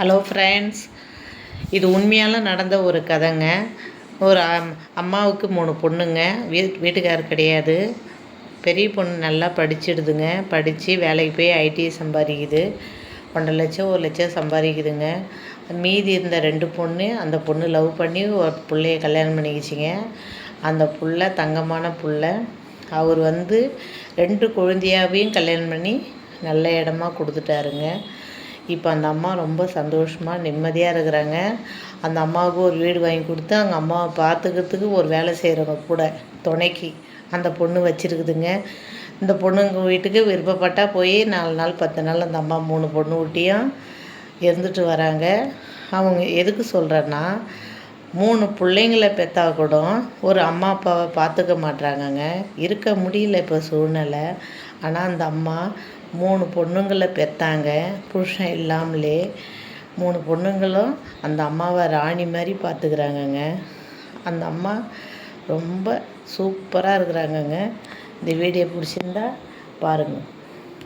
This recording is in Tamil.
ஹலோ ஃப்ரெண்ட்ஸ் இது உண்மையால் நடந்த ஒரு கதைங்க. ஒரு அம்மாவுக்கு மூணு பொண்ணுங்க. வீ வீட்டுக்காரர் கிடையாது. பெரிய பொண்ணு நல்லா படிச்சிடுதுங்க. படித்து வேலைக்கு போய் ஐடி சம்பாதிக்குது. ஒன்றரை லட்சம் ஒரு லட்சம் சம்பாதிக்குதுங்க. மீதி இருந்த ரெண்டு பொண்ணு அந்த பொண்ணு லவ் பண்ணி ஒரு பிள்ளைய கல்யாணம் பண்ணிக்கிச்சிங்க. அந்த புள்ள தங்கமான புள்ள அவர் வந்து ரெண்டு குழந்தையாவையும் கல்யாணம் பண்ணி நல்ல இடமா கொடுத்துட்டாருங்க. இப்போ அந்த அம்மா ரொம்ப சந்தோஷமாக நிம்மதியாக இருக்கிறாங்க. அந்த அம்மாவுக்கு ஒரு வீடு வாங்கி கொடுத்து அவங்க அம்மாவை பார்த்துக்கிறதுக்கு ஒரு வேலை செய்கிறவங்க கூட துணைக்கு அந்த பொண்ணு வச்சுருக்குதுங்க. இந்த பொண்ணுங்க வீட்டுக்கு விருப்பப்பட்டால் போய் நாலு நாள் பத்து நாள் அந்த அம்மா மூணு பொண்ணு ஊட்டியும் இருந்துட்டு வராங்க. அவங்க எதுக்கு சொல்கிறேன்னா மூணு பிள்ளைங்களை பெற்றா கூட ஒரு அம்மா அப்பாவை பார்த்துக்க மாட்றாங்கங்க. இருக்க முடியல இப்போ சூழ்நிலை. ஆனால் அந்த அம்மா மூணு பொண்ணுங்களை பெற்றாங்க புருஷன் இல்லாமலே மூணு பொண்ணுங்களும் அந்த அம்மாவை ராணி மாதிரி பார்த்துக்கிறாங்கங்க அந்த அம்மா ரொம்ப சூப்பராக இருக்கிறாங்கங்க. இந்த வீடியோ பிடிச்சிருந்தா பாருங்கள்